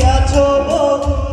দিয়াছ বন্ধু।